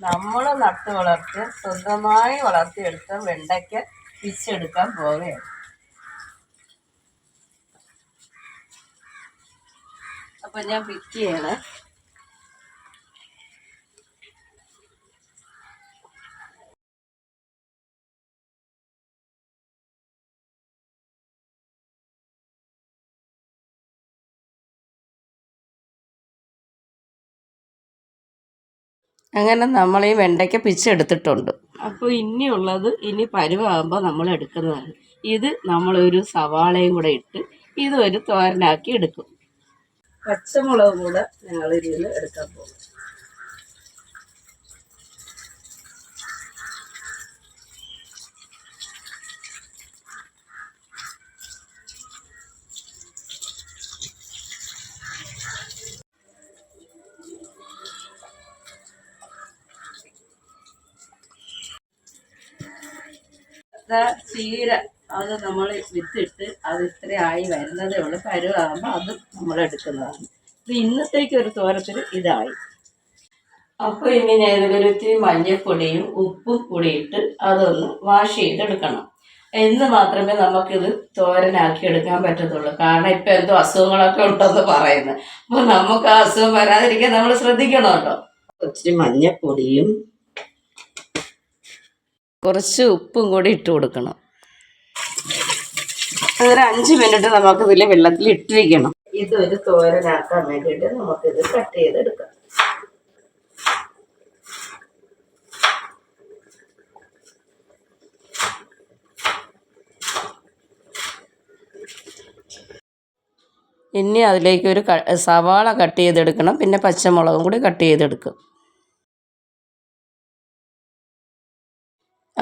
നമ്മൾ നട്ട് വളർത്തി സ്വന്തമായി വളർത്തിയെടുത്ത വെണ്ടയ്ക്ക് പിച്ചെടുക്കാൻ പോവുകയാണ്. അപ്പം ഞാൻ പിക്ക് ചെയ്യണേ. അങ്ങനെ നമ്മൾ ഈ വെണ്ടയ്ക്ക പിച്ചെടുത്തിട്ടുണ്ട് അപ്പോൾ ഇനിയുള്ളത് ഇനി പരുവാകുമ്പോൾ നമ്മൾ എടുക്കുന്നതാണ്. ഇത് നമ്മളൊരു സവാളയും കൂടെ ഇട്ട് ഇത് ഒരു തോരനാക്കി എടുക്കും. പച്ചമുളക് കൂടെ ഞങ്ങൾ ഇതിൽ എടുക്കാൻ പോകും ദാ ചീര അത് നമ്മൾ വിത്തിട്ട് അത് ഇത്ര ആയി വരുന്നതേ ഉള്ളൂ. പരുവാകുമ്പോൾ അത് നമ്മൾ എടുക്കുന്നതാണ്. ഇത് ഇന്നത്തേക്ക് ഒരു തോരത്തിൽ ഇതായി. അപ്പോൾ ഇനി ഞാൻ ഇത്തിരി മഞ്ഞൾപ്പൊടിയും ഉപ്പും കൂടി ഇട്ട് അതൊന്ന് വാഷ് ചെയ്തെടുക്കണം. എന്ന് മാത്രമേ നമുക്കിത് തോരനാക്കി എടുക്കാൻ പറ്റത്തുള്ളൂ. കാരണം ഇപ്പം എന്തോ അസുഖങ്ങളൊക്കെ ഉണ്ടെന്ന് പറയുന്നത്. അപ്പോൾ നമുക്ക് ആ അസുഖം വരാതിരിക്കാൻ നമ്മൾ ശ്രദ്ധിക്കണമല്ലോ. ഒത്തിരി മഞ്ഞൾപ്പൊടിയും കുറച്ച് ഉപ്പും കൂടി ഇട്ട് കൊടുക്കണം. അതൊരു അഞ്ച് മിനിറ്റ് നമുക്ക് ഇതിൽ വെള്ളത്തിൽ ഇട്ടിരിക്കണം ഇതൊരു തോരനാക്കാൻ വേണ്ടിയിട്ട് നമുക്ക് ഇത് കട്ട് ചെയ്തെടുക്കാം. ഇനി അതിലേക്ക് ഒരു സവാള കട്ട് ചെയ്തെടുക്കണം. പിന്നെ പച്ചമുളകും കൂടി കട്ട് ചെയ്തെടുക്കും.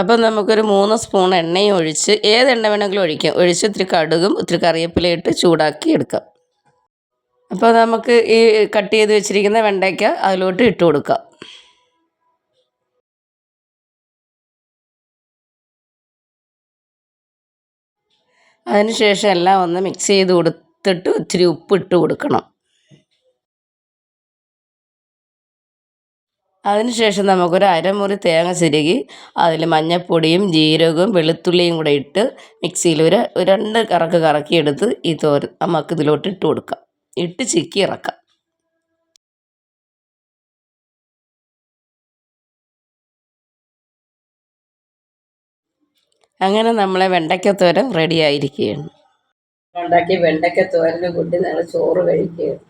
അപ്പം നമുക്കൊരു മൂന്ന് സ്പൂൺ എണ്ണയും ഒഴിച്ച് ഏത് എണ്ണ വേണമെങ്കിലും ഒഴിക്കാം. ഒഴിച്ച് ഇത്തിരി കടുകും ഇത്തിരി കറിവേപ്പിലയും ഇട്ട് ചൂടാക്കി എടുക്കാം. അപ്പോൾ നമുക്ക് ഈ കട്ട് ചെയ്ത് വെച്ചിരിക്കുന്ന വെണ്ടയ്ക്ക അതിലോട്ട് ഇട്ട് കൊടുക്കാം. അതിനുശേഷം എല്ലാം ഒന്ന് മിക്സ് ചെയ്ത് കൊടുത്തിട്ട് ഇത്തിരി ഉപ്പ് ഇട്ട് കൊടുക്കണം. അതിനുശേഷം നമുക്കൊരു അരമുറി തേങ്ങ ചിരകി അതിൽ മഞ്ഞൾപ്പൊടിയും ജീരകവും വെളുത്തുള്ളിയും കൂടെ ഇട്ട് മിക്സിയിൽ ഒരു രണ്ട് കറക്ക് കറക്കിയെടുത്ത് ഈ തോര നമുക്ക് ഇതിലോട്ട് ഇട്ട് കൊടുക്കാം. ഇട്ട് ചിക്കി ഇറക്കാം. അങ്ങനെ നമ്മളെ വെണ്ടയ്ക്ക തോരൻ റെഡി ആയിരിക്കുകയാണ്. ഉണ്ടാക്കി വെണ്ടയ്ക്ക തോരന് കൂട്ടി ഞങ്ങൾ ചോറ് കഴിക്കുകയാണ്.